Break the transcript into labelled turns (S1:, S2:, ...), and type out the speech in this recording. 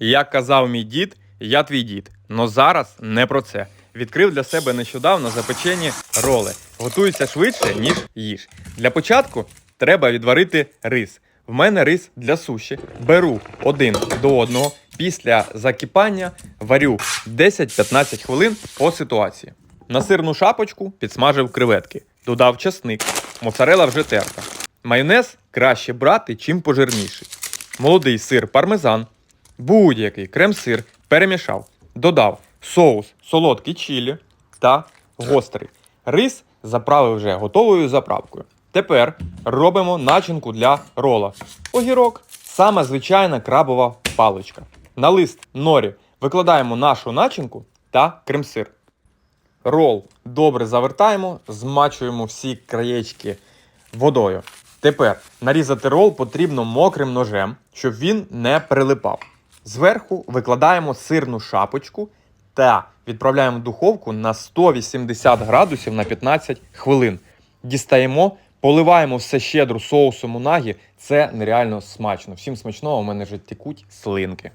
S1: Як казав мій дід, я твій дід. Но зараз не про це. Відкрив для себе нещодавно запечені роли. Готуються швидше, ніж їж. Для початку треба відварити рис. В мене рис для суші. Беру один до одного. Після закипання варю 10-15 хвилин по ситуації. На сирну шапочку підсмажив креветки. Додав часник. Моцарела вже терта. Майонез краще брати, чим пожирніший. Молодий сир пармезан, будь-який крем-сир перемішав. Додав соус солодкий чилі та гострий. Рис заправив вже готовою заправкою. Тепер робимо начинку для рола. Огірок саме звичайна крабова паличка. На лист норі викладаємо нашу начинку та крем-сир. Рол добре завертаємо, змачуємо всі краєчки водою. Тепер нарізати рол потрібно мокрим ножем, щоб він не прилипав. Зверху викладаємо сирну шапочку та відправляємо в духовку на 180 градусів на 15 хвилин. Дістаємо, поливаємо все щедро соусом унагі. Це нереально смачно. Всім смачного, у мене вже текуть слинки.